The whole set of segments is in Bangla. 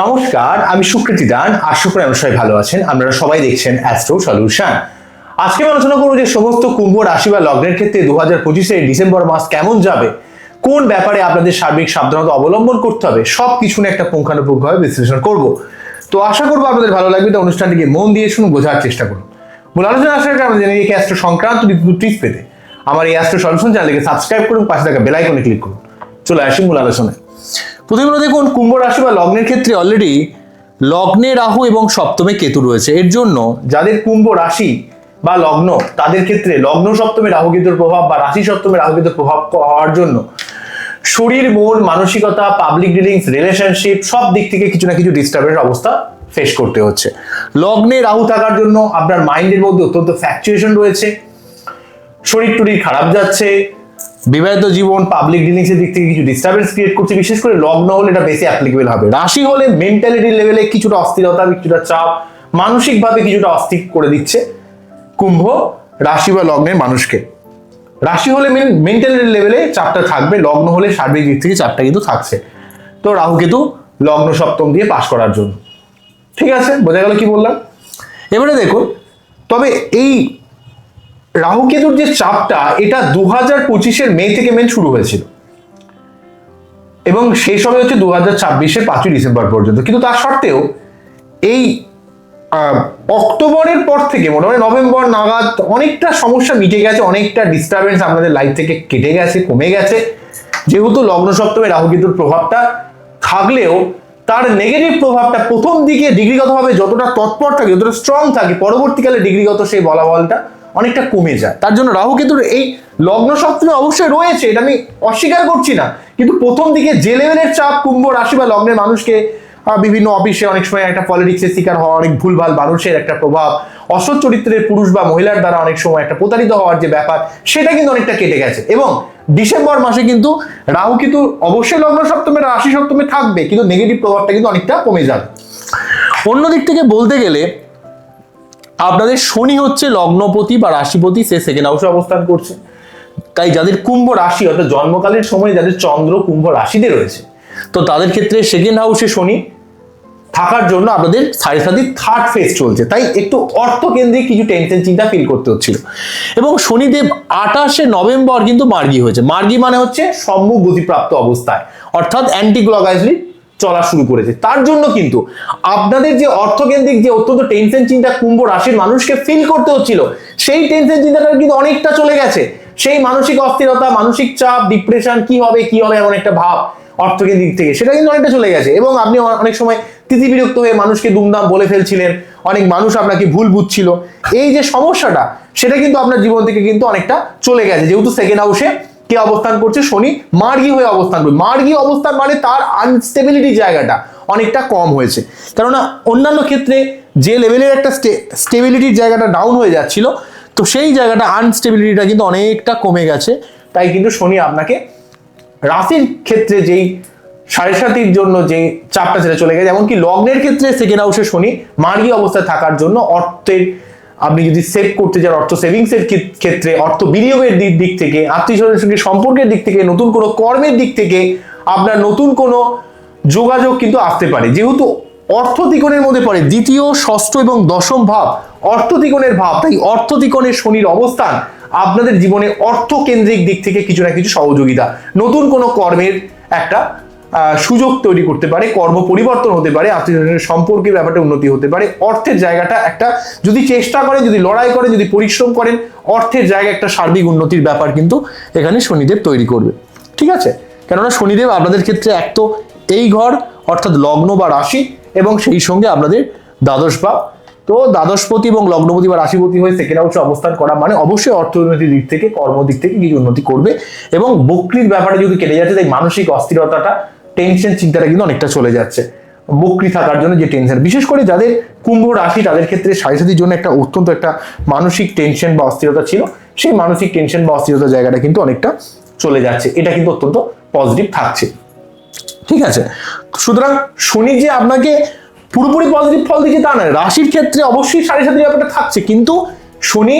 নমস্কার, আমি সুকৃতি দান, আশা করি আমরা সবাই ভালো আছেন। আপনারা সবাই দেখছেন অ্যাস্ট্রো সলিউশন আজকে আমি আলোচনা করব যে সমস্ত কুম্ভ রাশি বা লগ্নের ক্ষেত্রে দু হাজার পঁচিশে ডিসেম্বর মাস কেমন যাবে, কোন ব্যাপারে আপনাদের সার্বিক সাবধানতা অবলম্বন করতে হবে সব কিছু নিয়ে একটা পুঙ্খানুপুঙ্খভাবে বিশ্লেষণ করব। তো আশা করব আপনাদের ভালো লাগবে, তো অনুষ্ঠানটিকে মন দিয়ে শুনুন, বোঝার চেষ্টা করুন। মূল আলোচনা আসার আমরা জেনে নিই অ্যাস্ট্রো সংক্রান্ত বিদ্যুৎ টিপস পেতে আমার এই অ্যাস্ট্রো সলিউশন চ্যানেলকে সাবস্ক্রাইব করুন, পাশে থাকা বেল আইকনে ক্লিক করুন। চলে আসি মূল আলোচনায়। প্রথমে দেখুন, কুম্ভ রাশি বা লগ্নের ক্ষেত্রে অলরেডি লগ্নে রাহু এবং সপ্তমে কেতু রয়েছে। এর জন্য যাদের কুম্ভ রাশি বা লগ্ন, তাদের ক্ষেত্রে লগ্ন সপ্তমে রাহু কেতুর প্রভাব বা রাশি সপ্তমে রাহু কেতুর প্রভাব হওয়ার জন্য শরীর, মন, মানসিকতা পাবলিক ডিলিংস রিলেশনশিপ সব দিক থেকে কিছু না কিছু ডিস্টার্বের অবস্থা ফেস করতে হচ্ছে। লগ্নে রাহু থাকার জন্য আপনার মাইন্ডের মধ্যে অত্যন্ত ফ্যাকচুয়েশন রয়েছে। শরীর টরীর খারাপ যাচ্ছে। বিবাহিত জীবন পাবলিক ডিলিংস এর দিক থেকে কিছু ডিস্টারবেন্স ক্রিয়েট করছে। বিশেষ করে লগ্ন হলে এটা বেশি অ্যাপ্লিকেবল হবে। রাশি হলে মেন্টালিটি লেভেলে কিছুটা অস্থিরতা, কিছুটা চাপ, মানসিকভাবে কিছুটা অস্থির করে দিচ্ছে কুম্ভ রাশি বা লগ্নের মানুষকে। রাশি হলে মেন্টালিটি লেভেলে চাপটা থাকবে। লগ্ন হলে সার্বিক দিক থেকে চাপটা কিন্তু থাকছে। তো রাহু কিন্তু লগ্ন সপ্তম দিয়ে পাশ করার জন্য। ঠিক আছে, বোঝা গেল কি বললাম? এবারে দেখুন, তবে এই রাহু কেতুর যে চাপটা, এটা দু হাজার পঁচিশের মে থেকে মেন শুরু হয়েছিল। এবং সেই সময় হচ্ছে দু হাজার ছাব্বিশের পাঁচই ডিসেম্বর পর্যন্ত। কিন্তু তার সত্ত্বেও এই অক্টোবরের পর থেকে মোটামুটি নভেম্বর, নাগাদ অনেকটা সমস্যা মিটে গেছে, অনেকটা ডিস্টারবেন্স আমাদের লাইফ থেকে কেটে গেছে, কমে গেছে। যেহেতু লগ্ন সপ্তমে রাহু কেতুর প্রভাবটা থাকলেও তার নেগেটিভ প্রভাবটা প্রথম দিকে ডিগ্রিগতভাবে যতটা তৎপর থাকে, যতটা স্ট্রং থাকে, পরবর্তীকালে ডিগ্রিগত সেই বলাবলটা অনেকটা কমে যায়। তার জন্য রাহু কেতুর এই লগ্ন সপ্তমে অবশ্যই রয়েছে, এটা আমি অস্বীকার করছি না। কিন্তু প্রথম দিকে যে লেভেলের চাপ কুম্ভ রাশি বা লগ্নের মানুষকে বিভিন্ন অফিসে অনেক সময় একটা পলিটিক্সের শিকার হওয়া, অনেক ভুলভাল মানুষের একটা প্রভাব, অসৎ চরিত্রের পুরুষ বা মহিলার দ্বারা অনেক সময় একটা প্রতারিত হওয়ার যে ব্যাপার, সেটা কিন্তু অনেকটা কেটে গেছে। এবং ডিসেম্বর মাসে কিন্তু রাহু কিন্তু অবশ্যই লগ্ন সপ্তমে, রাশি সপ্তমে থাকবে, কিন্তু নেগেটিভ প্রভাবটা কিন্তু অনেকটা কমে যাবে। অন্য দিক থেকে বলতে গেলে, আপনাদের শনি হচ্ছে লগ্নপতি বা রাশিপতি, সে সেকেন্ড হাউসে অবস্থান করছে। তাই যাদের কুম্ভ রাশি, অর্থাৎ জন্মকালের সময় যাদের চন্দ্র কুম্ভ রাশিতে রয়েছে, তো তাদের ক্ষেত্রে সেকেন্ড হাউসে শনি থাকার জন্য আপনাদের সাড়ে সাথে থার্ড ফেজ চলছে। তাই একটু অর্থকেন্দ্রিক কিছু টেনশন চিন্তা ফিল করতে হচ্ছিল। এবং শনিদেব আঠাশে নভেম্বর কিন্তু মার্গী হয়েছে। মার্গী মানে হচ্ছে সম্মুখ গতিপ্রাপ্ত অবস্থায়। অর্থাৎ অ্যান্টি ক্লকওয়াইজলি চলা শুরু করেছে। তার জন্য কিন্তু আপনাদের যে অর্থকেন্দ্রিক যে অত্যন্ত টেনশন চিন্তা, কুম্ভ রাশির মানুষকে ফিল করতে হচ্ছিল, সেই টেনশন চিন্তাটা কিন্তু অনেকটা চলে গেছে। সেই মানসিক অস্থিরতা, মানসিক চাপ ডিপ্রেশন কি হবে কি হবে, এমন একটা ভাব অর্থকেন্দ্রিক থেকে, সেটা কিন্তু অনেকটা চলে গেছে। এবং আপনি অনেক সময় তিথি বিরক্ত হয়ে মানুষকে দুমদাম বলে ফেলছিলেন। অনেক মানুষ আপনাকে ভুল বুঝছিল। এই যে সমস্যাটা, সেটা কিন্তু আপনার জীবন থেকে কিন্তু অনেকটা চলে গেছে। যেহেতু সেকেন্ড হাউসে কে অবস্থান করছে? শনি মার্গী হয়ে অবস্থান করবে মার্গী অবস্থান মানে তার আনস্টেবিলিটি জায়গাটা অনেকটা কম হয়েছে। কেননা অন্যান্য ক্ষেত্রে যে লেভেলের একটা স্টেবিলিটির জায়গাটা ডাউন হয়ে যাচ্ছিল, তো সেই জায়গাটা আনস্টেবিলিটিটা কিন্তু অনেকটা কমে গেছে। তাই কিন্তু শনি আপনাকে রাশির ক্ষেত্রে যেই সাড়ে জন্য যে চাপটা সেটা চলে গেছে। এমনকি লগ্নের ক্ষেত্রে সেকেন্ড হাউসে শনি মার্গী অবস্থায় থাকার জন্য অর্থের, আপনি যদি সেভ করতে চান অর্থ সেভিংস এর ক্ষেত্রে, অর্থ বিনিয়োগের দিক থেকে, আত্মীয় স্বজনের সঙ্গে সম্পর্কের দিক থেকে, নতুন কোনো কর্মের দিক থেকে আপনার নতুন কোনো যোগাযোগ কিন্তু আসতে পারে। যেহেতু অর্থ ত্রিকোণের মধ্যে পড়ে, দ্বিতীয়, ষষ্ঠ এবং দশম ভাব, অর্থ ত্রিকোণের ভাব, তাই অর্থ ত্রিকোণের শনির অবস্থান আপনাদের জীবনে অর্থ কেন্দ্রিক দিক থেকে কিছু না কিছু সহযোগিতা, নতুন কোনো কর্মের একটা সুযোগ তৈরি করতে পারে, কর্ম পরিবর্তন হতে পারে আত্মীয় সম্পর্কের ব্যাপারটা উন্নতি হতে পারে, অর্থের জায়গাটা একটা, যদি চেষ্টা করেন যদি লড়াই করেন যদি পরিশ্রম করেন, অর্থের জায়গায় একটা সার্বিক উন্নতির ব্যাপার কিন্তু এখানে শনিদেব তৈরি করবে। ঠিক আছে? কেননা শনিদেব আপনাদের ক্ষেত্রে এক তো এই ঘর, অর্থাৎ লগ্ন বা রাশি, এবং সেই সঙ্গে আপনাদের দ্বাদশ ভাব। তো দ্বাদশপতি এবং লগ্নপতি বা রাশিপতি হয়ে সেকেন্ড হাউসে অবস্থান করা মানে অবশ্যই অর্থনৈতিক দিক থেকে কর্ম দিক থেকে কিছু উন্নতি করবে। এবং বকরির ব্যাপারে যদি কেটে যাচ্ছে, তাই মানসিক অস্থিরতাটা টেনশন চিন্তাটা কিন্তু অনেকটা চলে যাচ্ছে। বকরি থাকার জন্য যে টেনশন বিশেষ করে যাদের কুম্ভ রাশি, তাদের ক্ষেত্রে সাথীর জন্য একটা অত্যন্ত একটা মানসিক টেনশন বা অস্থিরতা ছিল, সেই মানসিক টেনশন বা অস্থিরতার জায়গাটা কিন্তু অনেকটা চলে যাচ্ছে। এটা কিন্তু অত্যন্ত পজিটিভ থাকছে। ঠিক আছে? সুতরাং শনি যে আপনাকে পুরোপুরি পজিটিভ ফল দিচ্ছে তা নয়, রাশির ক্ষেত্রে অবশ্যই সাড়ে সাথে ব্যাপারটা থাকছে, কিন্তু শনি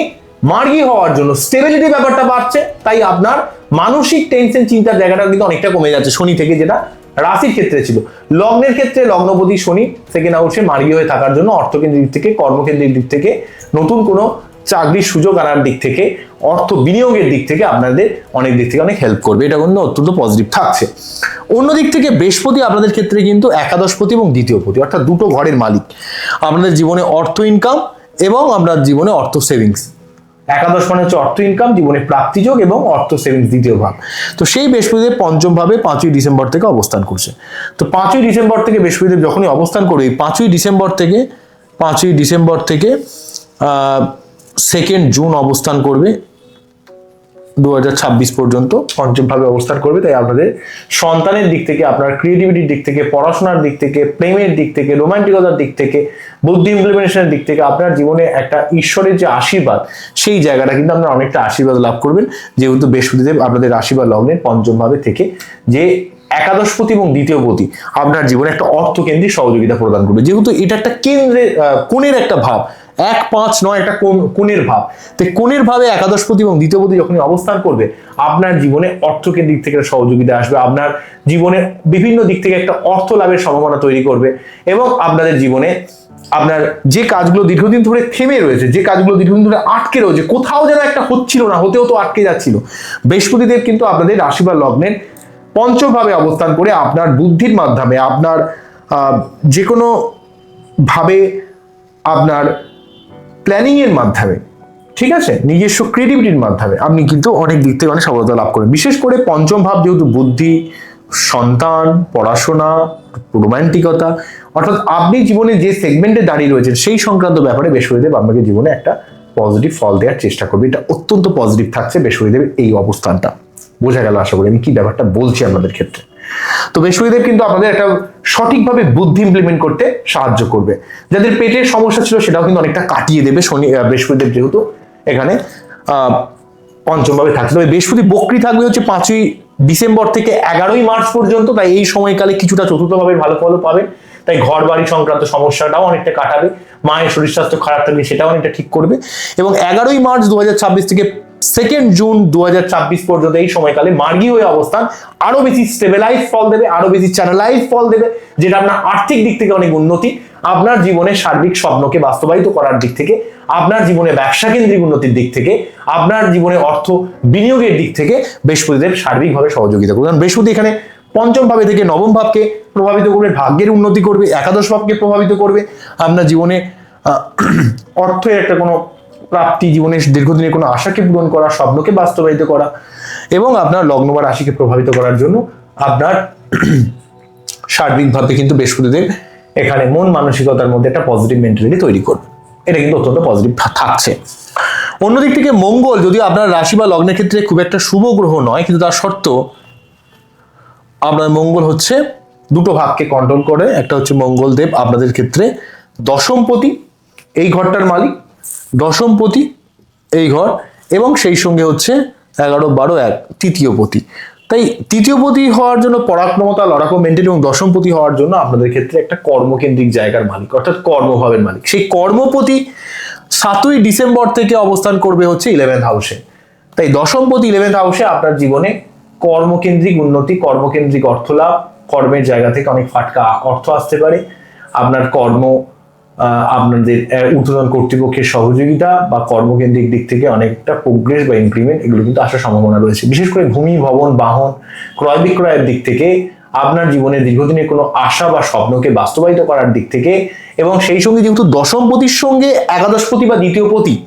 মার্গী হওয়ার জন্য স্টেবিলিটি ব্যাপারটা বাড়ছে, তাই আপনার মানসিক টেনশন চিন্তার জায়গাটা কিন্তু অনেকটা কমে যাচ্ছে, শনি থেকে যেটা রাশির ক্ষেত্রে ছিল। লগ্নের ক্ষেত্রে লগ্নপতি শনি সেকেন্ড হাউসে মার্গী হয়ে থাকার জন্য অর্থকেন্দ্রিক দিক থেকে, কর্মকেন্দ্রিক দিক থেকে নতুন কোনো চাকরির সুযোগ আনার দিক থেকে, অর্থ বিনিয়োগের দিক থেকে আপনাদের অনেক দিক থেকে অনেক হেল্প করবে। এটা কিন্তু অত্যন্ত পজিটিভ থাকছে। অন্য দিক থেকে বৃহস্পতি আপনাদের ক্ষেত্রে কিন্তু একাদশপতি এবং দ্বিতীয় পতি অর্থাৎ দুটো ঘরের মালিক। আপনাদের জীবনে অর্থ ইনকাম এবং আপনার জীবনে অর্থ সেভিংস একাদশ মানে হচ্ছে অর্থ ইনকাম জীবনে প্রাপ্তিযোগ এবং অর্থ সেভিংস দ্বিতীয় ভাগ। তো সেই বৃহস্পতিদেব পঞ্চম ভাবে পাঁচই ডিসেম্বর থেকে অবস্থান করছে। তো পাঁচই ডিসেম্বর থেকে বৃহস্পতিদেব যখনই অবস্থান করবে পাঁচই ডিসেম্বর থেকে, পাঁচই ডিসেম্বর থেকে সেকেন্ড জুন অবস্থান করবে। দু হাজার ছাব্বিশ পর্যন্ত পঞ্চমভাবে অবস্থান করবে। তাই আপনাদের সন্তানের দিক থেকে আপনার ক্রিয়েটিভিটির দিক থেকে পড়াশোনার দিক থেকে প্রেমের দিক থেকে রোমান্টিকতার দিক থেকে বুদ্ধি ইমপ্লিমেন্টেশনের দিক থেকে আপনার জীবনে একটা ঈশ্বরের যে আশীর্বাদ সেই জায়গাটা কিন্তু আপনারা অনেকটা আশীর্বাদ লাভ করবেন। যেহেতু বৃহস্পতিদেব আপনাদের আশীর্বাদ লগ্নের পঞ্চমভাবে থেকে যে একাদশপতি এবং দ্বিতীয়পতি আপনার জীবনে একটা অর্থকেন্দ্রিক সহযোগিতা প্রদান করবে। যেহেতু এটা একটা কেন্দ্রের আহ, কোণের একটা ভাব এক পাঁচ নয় একটা কোণ কোণের ভাব। তো কোণের ভাবে একাদশপতি এবং দ্বিতীয়পতি যখনই অবস্থান করবে, আপনার জীবনে অর্থকের দিক থেকে সহযোগিতা আসবে, আপনার জীবনের বিভিন্ন দিক থেকে একটা অর্থ লাভের সম্ভাবনা তৈরি করবে এবং আপনাদের জীবনে আপনার যে কাজগুলো দীর্ঘদিন ধরে থেমে রয়েছে, যে কাজগুলো দীর্ঘদিন ধরে আটকে রয়েছে, কোথাও যেন একটা হচ্ছিল না, হতেও তো আটকে যাচ্ছিল। বৃহস্পতিদেব কিন্তু আপনাদের রাশি বা লগ্নের পঞ্চমভাবে অবস্থান করে আপনার বুদ্ধির মাধ্যমে, আপনার যে কোনো ভাবে আপনার প্ল্যানিং এর মাধ্যমে, ঠিক আছে? নিজস্ব ক্রিয়েটিভিটির মাধ্যমে আপনি কিন্তু অনেক দিক থেকে অনেক সফলতা লাভ করেন বিশেষ করে পঞ্চম ভাব যেহেতু বুদ্ধি, সন্তান, পড়াশোনা, রোমান্টিকতা, অর্থাৎ আপনি জীবনে যে সেগমেন্টে দাঁড়িয়ে রয়েছেন, সেই সংক্রান্ত ব্যাপারে বৃহস্পতিদেব আপনাকে জীবনে একটা পজিটিভ ফল দেওয়ার চেষ্টা করবে। এটা অত্যন্ত পজিটিভ থাকছে বৃহস্পতিদেবের এই অবস্থানটা। বোঝা গেল আশা করি আমি কি ব্যাপারটা বলছি আপনাদের ক্ষেত্রে। তো বৃহস্পতিদেব কিন্তু আপনাদের একটা সঠিকভাবে বুদ্ধি ইমপ্লিমেন্ট করতে সাহায্য করবে। যাদের পেটের সমস্যা ছিল সেটাও কিন্তু অনেকটা কাটিয়ে দেবে শনি বৃহস্পতিদেব যেহেতু এখানে পঞ্চমভাবে থাকছে। তবে বৃহস্পতি বকরি থাকবে হচ্ছে পাঁচই ডিসেম্বর থেকে এগারোই মার্চ পর্যন্ত, তাই এই সময়কালে কিছুটা চতুর্থভাবে ভালো ফলও পাবে তাই ঘর বাড়ি সংক্রান্ত সমস্যাটাও অনেকটা কাটাবে, মায়ের শরীর স্বাস্থ্য খারাপ থাকলে সেটাও অনেকটা ঠিক করবে। এবং এগারোই মার্চ দু হাজার ছাব্বিশ থেকে সেকেন্ড জুন দু পর্যন্ত এই সময়কালে মার্গী হয়ে অবস্থান আরও বেশি স্টেবিলাইজ ফল দেবে আরও বেশি চ্যানেলাইজ ফল দেবে, যেটা আপনার আর্থিক দিক থেকে অনেক উন্নতি, আপনার জীবনের সার্বিক স্বপ্নকে বাস্তবায়িত করার দিক থেকে, আপনার জীবনে ব্যবসা কেন্দ্রিক উন্নতির দিক থেকে, আপনার জীবনে অর্থ বিনিয়োগের দিক থেকে বৃহস্পতিদের সার্বিকভাবে সহযোগিতা করবে কারণ বৃহস্পতি এখানে পঞ্চম ভাবে থেকে নবম ভাবকে প্রভাবিত করবে, ভাগ্যের উন্নতি করবে, একাদশ ভাবকে প্রভাবিত করবে। আপনার জীবনে অর্থের একটা কোনো প্রাপ্তি জীবনের দীর্ঘদিনের কোনো আশাকে পূরণ করা, স্বপ্নকে বাস্তবায়িত করা এবং আপনার লগ্ন বা রাশিকে প্রভাবিত করার জন্য আপনার সার্বিকভাবে কিন্তু বৃহস্পতিদেব এখানে মন মানসিকতার মধ্যে একটা পজিটিভ মেন্টালিটি তৈরি করবে। এটা কিন্তু অত্যন্ত পজিটিভ থাকছে। অন্যদিক থেকে মঙ্গল, যদিও আপনার রাশি বা লগ্নের ক্ষেত্রে খুব একটা শুভ গ্রহ নয়, কিন্তু তার সত্ত্বেও আপনার মঙ্গল হচ্ছে দুটো ভাগকে কন্ট্রোল করে, একটা হচ্ছে মঙ্গলদেব। আপনাদের ক্ষেত্রে দশমপতি, এই ঘরটার মালিক। দশমপতি, এই ঘর। এবং সেই সঙ্গে হচ্ছে এগারো, বারো, এক তৃতীয় পতি তাই তৃতীয় পতি হওয়ার জন্য পরাক্রমতা, লড়াকু মেনটেন এবং দশমপতি হওয়ার জন্য আপনাদের ক্ষেত্রে একটা কর্মকেন্দ্রিক জায়গার মালিক, অর্থাৎ কর্মভাবের মালিক। সেই কর্মপতি সাতই ডিসেম্বর থেকে অবস্থান করবে হচ্ছে ইলেভেন্থ হাউসে তাই দশমপতি ইলেভেন্থ হাউসে আপনার জীবনে কর্মকেন্দ্রিক উন্নতি কর্মকেন্দ্রিক অর্থলাভ কর্মের জায়গা থেকে অনেক ফাটকা অর্থ আসতে পারে। আপনার কর্ম আপনাদের আহ, কর্তৃপক্ষের সহযোগিতা বা কর্মকেন্দ্রিক দিক থেকে অনেকটা প্রোগ্রেস বা ইমপ্লিমেন্ট এগুলো কিন্তু আসার সম্ভাবনা রয়েছে। বিশেষ করে ভূমি ভবন বাহন ক্রয় বিক্রয়ের দিক থেকে আপনার জীবনে দীর্ঘদিনের কোনো আশা বা স্বপ্নকে বাস্তবায়িত করার দিক থেকে এবং সেই সঙ্গে যেহেতু দশমপতির সঙ্গে একাদশপতি বা দ্বিতীয়পতি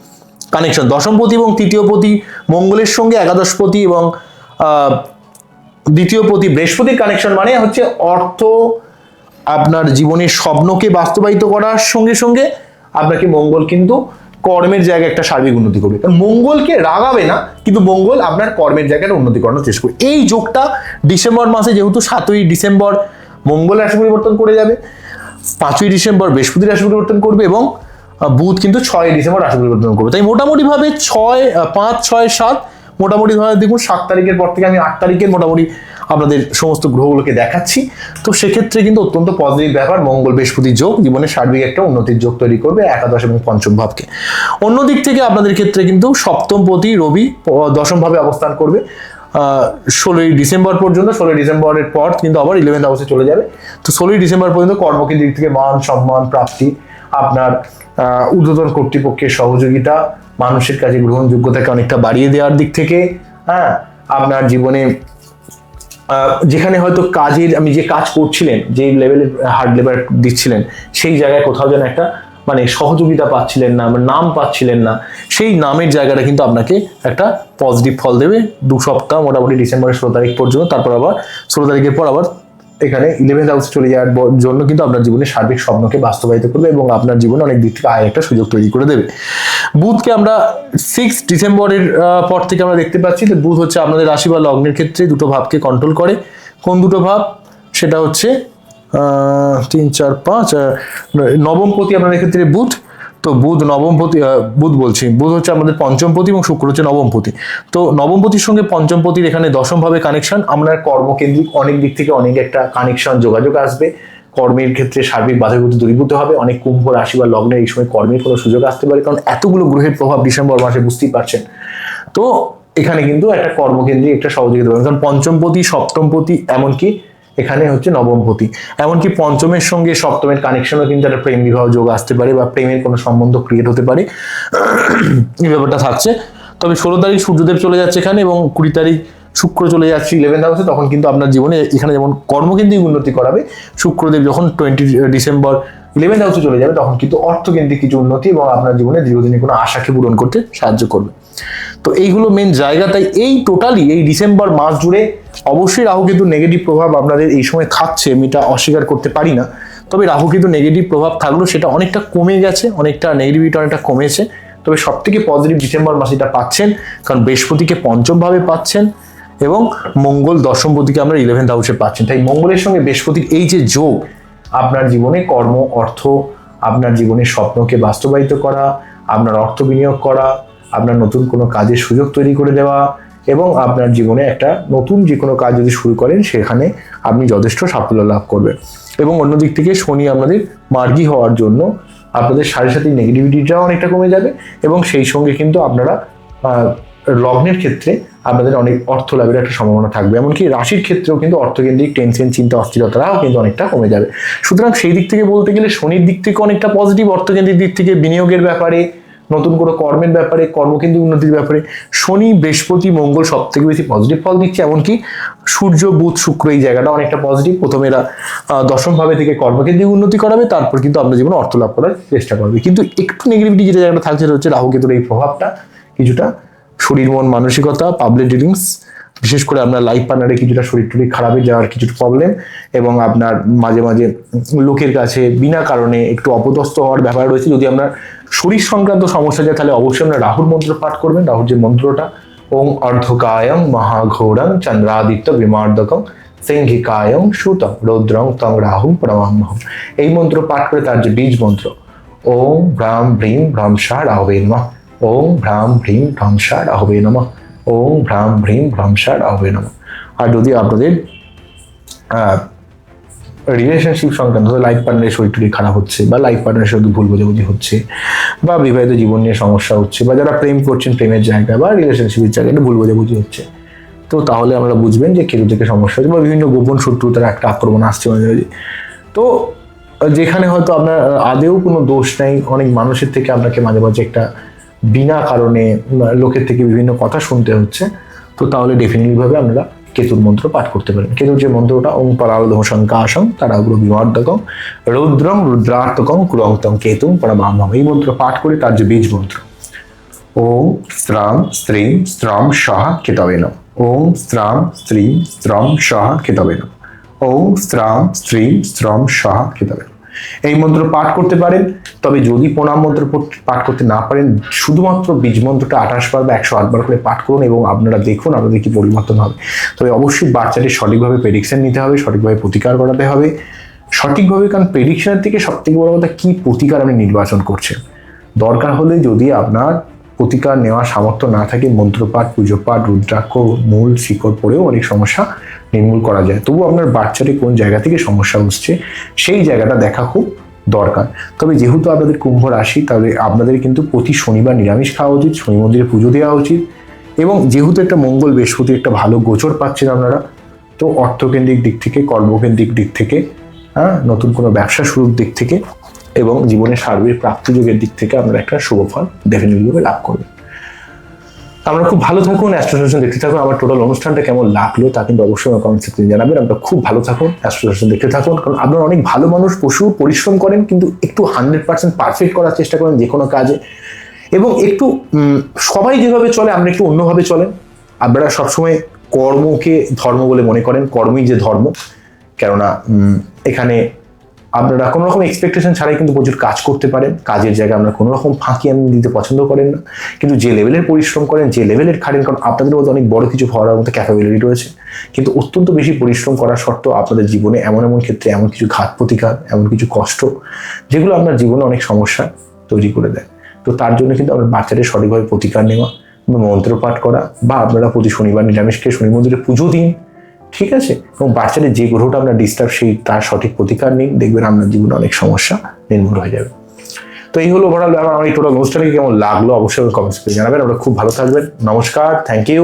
কানেকশন দশমপতি এবং তৃতীয় তৃতীয়পতি মঙ্গলের সঙ্গে একাদশপতি এবং আহ, দ্বিতীয়পতি বৃহস্পতির কানেকশন মানে হচ্ছে অর্থ আপনার জীবনের স্বপ্নকে বাস্তবায়িত করার সঙ্গে সঙ্গে আপনাকে মঙ্গল কিন্তু কর্মের জায়গায় একটা সার্বিক উন্নতি করবে। কারণ মঙ্গলকে রাগাবে না কিন্তু মঙ্গল আপনার কর্মের জায়গাটা উন্নতি করানোর চেষ্টা করবে। এই যোগটা ডিসেম্বর মাসে যেহেতু সাতই ডিসেম্বর মঙ্গল রাশি পরিবর্তন করে যাবে পাঁচই ডিসেম্বর বৃহস্পতি রাশি পরিবর্তন করবে এবং বুধ কিন্তু ছয় ডিসেম্বর রাশি পরিবর্তন করবে। তাই মোটামুটিভাবে ছয় পাঁচ ছয় সাত মোটামুটি ধরে দেখুন সাত তারিখের পর থেকে আমি আট তারিখের মোটামুটি আপনাদের সমস্ত গ্রহগুলোকে দেখাচ্ছি। তো সেক্ষেত্রে কিন্তু অত্যন্ত পজিটিভ ব্যাপার, মঙ্গল বৃহস্পতি যোগ, জীবনে সার্বিক একটা উন্নতির যোগ তৈরি করবে একাদশ এবং পঞ্চম ভাবকে। অন্যদিক থেকে আপনাদের ক্ষেত্রে কিন্তু সপ্তম প্রতি রবি প- দশম ভাবে অবস্থান করবে। ষোলোই ডিসেম্বর পর্যন্ত, ষোলোই ডিসেম্বরের পর কিন্তু আবার ইলেভেন্থ হাউসে চলে যাবে। তো ষোলোই ডিসেম্বর পর্যন্ত কর্মকের দিক থেকে মান, সম্মান, প্রাপ্তি আপনার ঊর্ধ্বতন কর্তৃপক্ষের সহযোগিতা, মানুষের কাছে গ্রহণযোগ্যতাকে অনেকটা বাড়িয়ে দেওয়ার দিক থেকে হ্যাঁ আপনার জীবনে যেখানে হয়তো কাজের, আমি যে কাজ করছিলেন, যে লেভেলের হার্ড লেবার দিচ্ছিলেন, সেই জায়গায় কোথাও যেন একটা মানে সহযোগিতা পাচ্ছিলেন না নাম পাচ্ছিলেন না, সেই নামের জায়গাটা কিন্তু আপনাকে একটা পজিটিভ ফল দেবে। দু সপ্তাহ, মোটামুটি ডিসেম্বরের ষোলো তারিখ পর্যন্ত, তারপর আবার ষোলো তারিখের পর আবার এখানে ইলেভেন্থ হাউস চলে যাওয়ার জন্য কিন্তু আপনার জীবনে সার্বিক স্বপ্নকে বাস্তবায়িত করবে এবং আপনার জীবনে অনেক দিক থেকে আয় একটা সুযোগ তৈরি করে দেবে। বুধকে আমরা সিক্স ডিসেম্বরের পর থেকে আমরা দেখতে পাচ্ছি যে বুধ হচ্ছে আপনাদের রাশি বা লগ্নের ক্ষেত্রে দুটো ভাবকে কন্ট্রোল করে। কোন দুটো ভাব? সেটা হচ্ছে তিন, চার, পাঁচ নবমপতি আপনাদের ক্ষেত্রে বুধ। তো বুধ নবমপতি বুধ বলছি, বুধ হচ্ছে আমাদের পঞ্চমপতি এবং শুক্র হচ্ছে নবমপতি তো নবমপতির সঙ্গে পঞ্চমপতির এখানে দশমভাবে কানেকশন আপনার কর্মকেন্দ্রিক অনেক দিক থেকে অনেক একটা কানেকশন যোগাযোগ আসবে। কর্মের ক্ষেত্রে সার্বিক বাধাবিপত্তি দূরীভূত হবে, অনেক কুম্ভ রাশি বা লগ্নে এই সময় কর্মের কোনো সুযোগ আসতে পারে, কারণ এতগুলো গ্রহের প্রভাব ডিসেম্বর মাসে বুঝতেই পারছেন। তো এখানে কিন্তু একটা কর্মকেন্দ্রিক একটা সহযোগিতা পাবেন, কারণ পঞ্চমপতি সপ্তমপতি এমনকি এখানে হচ্ছে নবমপতি এমনকি পঞ্চমের সঙ্গে সপ্তমের কানেকশনও কিন্তু একটা প্রেম বিবাহ যোগ আসতে পারে বা প্রেমের কোনো সম্বন্ধ ক্রিয়েট হতে পারে। এই ব্যাপারটা থাকছে। তবে ষোলো তারিখ সূর্যদেব চলে যাচ্ছে এখানে এবং কুড়ি তারিখ শুক্র চলে যাচ্ছে ইলেভেন্থ হাউসে তখন কিন্তু আপনার জীবনে এখানে যেমন কর্ম কর্মকেন্দ্রিক উন্নতি করাবে। শুক্রদেব যখন টোয়েন্টি ডিসেম্বর ইলেভেন্থ হাউসে চলে যাবে, তখন কিন্তু অর্থকেন্দ্রিক কিছু উন্নতি এবং আপনার জীবনে দীর্ঘদিনের কোনো আশাকে পূরণ করতে সাহায্য করবে। তো এইগুলো মেন জায়গা, তাই এই টোটালি এই ডিসেম্বর মাস জুড়ে অবশ্যই রাহু কিন্তু নেগেটিভ প্রভাব আপনাদের এই সময় খাচ্ছে, আমি এটা অস্বীকার করতে পারি না। তবে রাহু কিন্তু নেগেটিভ প্রভাব থাকলেও সেটা অনেকটা কমে গেছে, অনেকটা নেগেটিভিটি অনেকটা কমেছে। তবে সব থেকে পজিটিভ ডিসেম্বর মাসে এটা পাচ্ছেন, কারণ বৃহস্পতিকে পঞ্চমভাবে পাচ্ছেন এবং মঙ্গল দশমপতিকে আমরা ইলেভেন্থ হাউসে পাচ্ছেন। তাই মঙ্গলের সঙ্গে বৃহস্পতির এই যে যোগ আপনার জীবনে কর্ম, অর্থ, আপনার জীবনের স্বপ্নকে বাস্তবায়িত করা, আপনার অর্থ বিনিয়োগ করা, আপনার নতুন কোনো কাজের সুযোগ তৈরি করে দেওয়া এবং আপনার জীবনে একটা নতুন যে কোনো কাজ যদি শুরু করেন, সেখানে আপনি যথেষ্ট সাফল্য লাভ করবেন। এবং অন্যদিক থেকে শনি আপনাদের মার্গী হওয়ার জন্য আপনাদের সাড়ে সাথে নেগেটিভিটিটাও অনেকটা কমে যাবে এবং সেই সঙ্গে কিন্তু আপনারা লগ্নের ক্ষেত্রে আপনাদের অনেক অর্থ লাভের একটা সম্ভাবনা থাকবে। এমনকি রাশির ক্ষেত্রেও কিন্তু অর্থকেন্দ্রিক টেনশন চিন্তা অস্থিরতারাও কিন্তু অনেকটা কমে যাবে। সুতরাং সেই দিক থেকে বলতে গেলে শনির দিক থেকে অনেকটা পজিটিভ অর্থকেন্দ্রিক দিক থেকে বিনিয়োগের ব্যাপারে নতুন কোনো কর্মের ব্যাপারে কর্মকেন্দ্রিক উন্নতির ব্যাপারে শনি বৃহস্পতি মঙ্গল সব থেকে বেশি পজিটিভ ফল দিচ্ছে। এমনকি সূর্য বুধ শুক্র এই জায়গাটা অনেকটা পজিটিভ প্রথমে এরা আহ, দশম ভাবে থেকে কর্মকেন্দ্রিক উন্নতি করাবে তারপর কিন্তু আপনার জীবনে অর্থ লাভ করার চেষ্টা করবে। কিন্তু একটু নেগেটিভিটি যেটা জায়গাটা থাকছে সেটা হচ্ছে রাহু কেতুর এই প্রভাবটা কিছুটা শরীর, মন, মানসিকতা পাবলিক ডিলিংস বিশেষ করে আপনার লাইফ পার্টনারে কিছুটা শরীর টরীর খারাপে যাওয়ার কিছুটা প্রবলেম এবং আপনার মাঝে মাঝে লোকের কাছে বিনা কারণে একটু অপদস্থ হওয়ার ব্যাপার রয়েছে। যদি আপনার শরীর সংক্রান্ত সমস্যা যায়, তাহলে অবশ্যই আপনার রাহুর মন্ত্র পাঠ করবেন। রাহুর যে মন্ত্রটা, ওং অর্ধকায়ং মহাঘোরং চন্দ্রাদিত্য বিমার্দকং সিংহিকায়ং সুতং রৌদ্রং তং রাহুম প্রমাহম এই মন্ত্র পাঠ করে তার যে বীজ মন্ত্র, ওং ভ্রাম ভ্রীম ভ্রংসা রাহবে নমঃ। ওং ভ্রাম ভ্রীম ভ্রংসা রাহবে নমঃ। ওং ভ্রাম ভ্রীম ভ্রংসা রাহবে নমঃ। আর যদি আপনাদের রিলেশনশিপ সংক্রান্ত লাইফ পার্টনারের শরীর টরীর খারাপ হচ্ছে বা লাইফ পার্টনারের সাথে ভুল বোঝাবুঝি হচ্ছে বা বিবাহিত জীবন নিয়ে সমস্যা হচ্ছে বা যারা প্রেম করছেন প্রেমের জায়গায় বা রিলেশনশিপের জায়গায় ভুল বোঝাবুঝি হচ্ছে, তো তাহলে আমরা বুঝবেন যে কেতু থেকে সমস্যা হচ্ছে বা বিভিন্ন গোপন শত্রুতার একটা আক্রমণ আসছে মাঝে মাঝে তো, যেখানে হয়তো আপনার আদেও কোনো দোষ নেই, অনেক মানুষের থেকে আপনাকে মাঝে মাঝে একটা বিনা কারণে লোকের থেকে বিভিন্ন কথা শুনতে হচ্ছে, তো তাহলে ডেফিনেটলি ভাবে আপনারা কেতুর মন্ত্র পাঠ করতে পারেন। কেতুর যে মন্ত্রটা, ওং পরালধম শঙ্কাশং তারা অগ্র বিমর্দকং রৌদ্রং রুদ্রার্তকং কেতুং পরমাহম এই মন্ত্র পাঠ করে তার যে বীজ মন্ত্র। ওম স্ত্রাম স্ত্রীম স্ত্রাম সহ কেতবেন। ওম স্ত্রাম স্ত্রীম স্ত্রম সহ কেতবেন। ওম স্ত্রাম স্ত্রীম স্ত্রম সহ কেতবেন। এই মন্ত্র পাঠ করতে পারেন। তবে যদি প্রণাম মন্ত্র পাঠ করতে না পারেন, শুধুমাত্র বীজ মন্ত্রটা আঠাশ বার বা একশো আটবার করে পাঠ করুন এবং আপনারা দেখুন আপনাদের কি পরিবর্তন হবে। তবে অবশ্যই বাচ্চাটি সঠিকভাবে প্রেডিকশন নিতে হবে, সঠিকভাবে প্রতিকার করাতে হবে। সঠিকভাবে কারণ প্রেডিকশানের থেকে সব থেকে বড় কথা কী প্রতিকার আপনি নির্বাচন করছেন। দরকার হলে যদি আপনার প্রতিকার নেওয়ার সামর্থ্য না থাকে, মন্ত্রপাঠ, পুজোপাঠ, রুদ্রাক্ষ, মূল, শিকড় পড়েও অনেক সমস্যা নির্মূল করা যায়। তবু আপনার বাচ্চাটি কোন জায়গা থেকে সমস্যা হচ্ছে সেই জায়গাটা দেখা খুব দরকার। তবে যেহেতু আপনাদের কুম্ভ রাশি তবে আপনাদের কিন্তু প্রতি শনিবার নিরামিষ খাওয়া উচিত, শনি মন্দিরে পুজো দেওয়া উচিত এবং যেহেতু একটা মঙ্গল বৃহস্পতি একটা ভালো গোচর পাচ্ছেন আপনারা, তো অর্থকেন্দ্রিক দিক থেকে, কর্মকেন্দ্রিক দিক থেকে হ্যাঁ নতুন কোনো ব্যবসা শুরুর দিক থেকে এবং জীবনের সার্বিক প্রাপ্তিযোগের দিক থেকে আপনারা একটা শুভ ফল ডেফিনেটলিভাবে লাভ করবেন আমরা খুব ভালো থাকুন অ্যাস্ট্রোসেশন দেখতে থাকুন, আমার টোটাল অনুষ্ঠানটা কেমন লাগল তা কিন্তু অবশ্যই আমার কমেন্ট সেকশনে জানাবেন। আমরা খুব ভালো থাকুন অ্যাস্ট্রোসেশন দেখতে থাকুন, কারণ আপনারা অনেক ভালো মানুষ, পশু পরিশ্রম করেন, কিন্তু একটু হান্ড্রেড পার্সেন্ট পারফেক্ট করার চেষ্টা করেন যে কোনো কাজে। এবং একটু সবাই যেভাবে চলে, আমরা একটু অন্যভাবে চলেন। আপনারা সবসময় কর্মকে ধর্ম বলে মনে করেন, কর্মই যে ধর্ম। কেননা এখানে আপনারা কোনো রকম এক্সপেকটেশন ছাড়াই কিন্তু প্রচুর কাজ করতে পারেন। কাজের জায়গায় আপনারা কোনো রকম ফাঁকি আমি দিতে পছন্দ করেন না। কিন্তু যে লেভেলের পরিশ্রম করেন, যে লেভেলের খাটেন কারণ আপনাদের মধ্যে অনেক বড় কিছু হওয়ার মতো ক্যাপাবিলিটি রয়েছে। কিন্তু অত্যন্ত বেশি পরিশ্রম করার সত্ত্বেও আপনাদের জীবনে এমন এমন ক্ষেত্রে এমন কিছু ঘাত প্রতিঘাত, এমন কিছু কষ্ট, যেগুলো আপনার জীবনে অনেক সমস্যা তৈরি করে দেয়। তো তার জন্য কিন্তু আপনার বাচ্চাদের সঠিকভাবে প্রতিকার নেওয়া বা মন্ত্রপাঠ করা বা আপনারা প্রতি শনিবার নিরামিষকে শনি মন্দিরে পুজো দিন। ঠিক আছে? এবং বাচ্চাদের যে গ্রহটা আমরা ডিস্টার্ব সেই তার সঠিক প্রতিকার নেই, দেখবেন আপনার জীবনে অনেক সমস্যা নির্মূল হয়ে যাবে। তো এই হলো ওভারঅল ব্যাপার। আমার এই টোটাল অনুষ্ঠানকে কেমন লাগল অবশ্যই কমেন্টস করে জানাবেন। আমরা খুব ভালো থাকবেন। নমস্কার থ্যাংক ইউ